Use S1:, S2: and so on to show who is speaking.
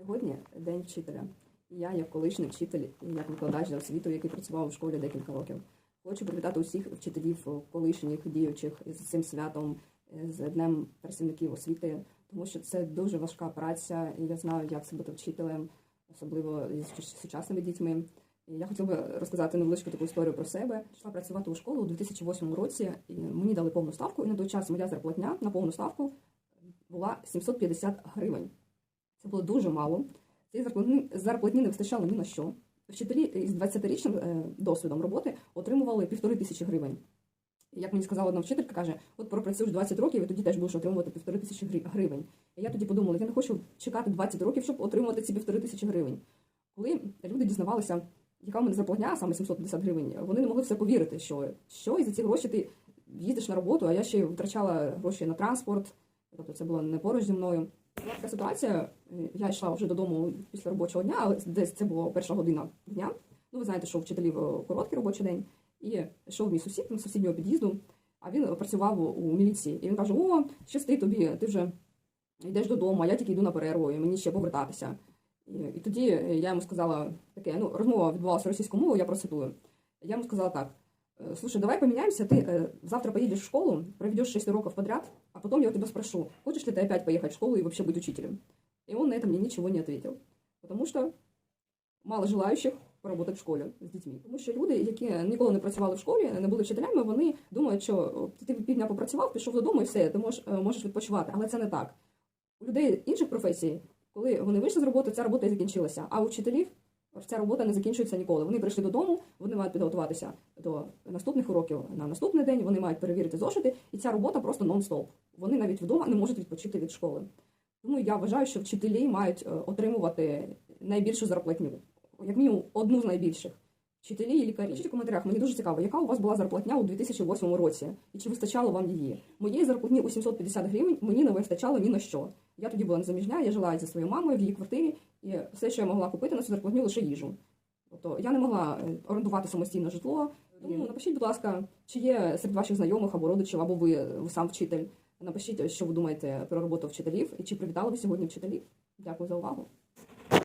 S1: Сьогодні день вчителя. Я, як колишній вчитель, як викладач за освіту, який працював у школі декілька років, хочу привітати усіх вчителів, колишніх діючих з цим святом, з Днем працівників освіти, тому що це дуже важка праця, і я знаю, як це бути вчителем, особливо з сучасними дітьми. Я хотіла би розказати невеличку таку історію про себе. Пішла працювати у школу у 2008 році, і мені дали повну ставку, і на той час моя зарплатня на повну ставку була 750 гривень. Це було дуже мало. Цієї зарплатні, зарплатні не вистачало ні на що. Вчителі із 20-річним е, досвідом роботи отримували півтори тисячі гривень. Як мені сказала одна вчителька, каже, от пропрацюєш 20 років і тоді теж будеш отримувати півтори тисячі гри- гривень. І я тоді подумала, я не хочу чекати 20 років, щоб отримувати ці півтори тисячі гривень. Коли люди дізнавалися, яка в мене зарплатня, саме 750 гривень, вони не могли в це повірити, що, що і за ці гроші ти їздиш на роботу, а я ще втрачала гроші на транспорт, тобто це було не поруч зі мною. Така ситуація, я йшла вже додому після робочого дня, але десь це була перша година дня. Ну, ви знаєте, що у вчителів е, короткий робочий день. І йшов мій сусід з сусіднього під'їзду, а він працював у міліції. І він каже: О, щасти тобі, ти вже йдеш додому, а я тільки йду на перерву, і мені ще повертатися. І, і тоді я йому сказала таке, ну, розмова відбувалася російською мовою, я процитую. Я йому сказала так: «Э, слушай, давай поменяемся, ты э, завтра поедешь в школу, проведешь 6 уроков подряд, а потом я у тебя спрошу, хочешь ли ты опять поехать в школу и вообще быть учителем? И он на это мне ничего не ответил. Потому что мало желаючих поработати в школі з дітьми. Тому що люди, які ніколи не працювали в школі, не були вчителями, вони думають, що о, ти півдня попрацював, пішов додому і все, ти можеш, е, можеш відпочивати. Але це не так. У людей інших професій, коли вони вийшли з роботи, ця робота і закінчилася. А у вчителів ця робота не закінчується ніколи. Вони прийшли додому, вони мають підготуватися до наступних уроків на наступний день, вони мають перевірити зошити, і ця робота просто нон-стоп. Вони навіть вдома не можуть відпочити від школи. Тому я вважаю, що вчителі мають е, отримувати найбільшу зарплатню, як мінімум одну з найбільших. Вчителі і лікарі. Пишіть коментарях, мені дуже цікаво, яка у вас була зарплатня у 2008 році, і чи вистачало вам її? Моєї зарплатні у 750 гривень мені не вистачало ні на що. Я тоді була незаміжня, я жила зі своєю мамою в її квартирі, і все, що я могла купити на зарплатню, лише їжу. Тобто я не могла е, орендувати самостійно житло. Тому напишіть, будь ласка, чи є серед ваших знайомих або родичів, або ви, ви сам вчитель. Напишіть, що ви думаєте про роботу вчителів, і чи привітали ви сьогодні вчителів. Дякую за увагу.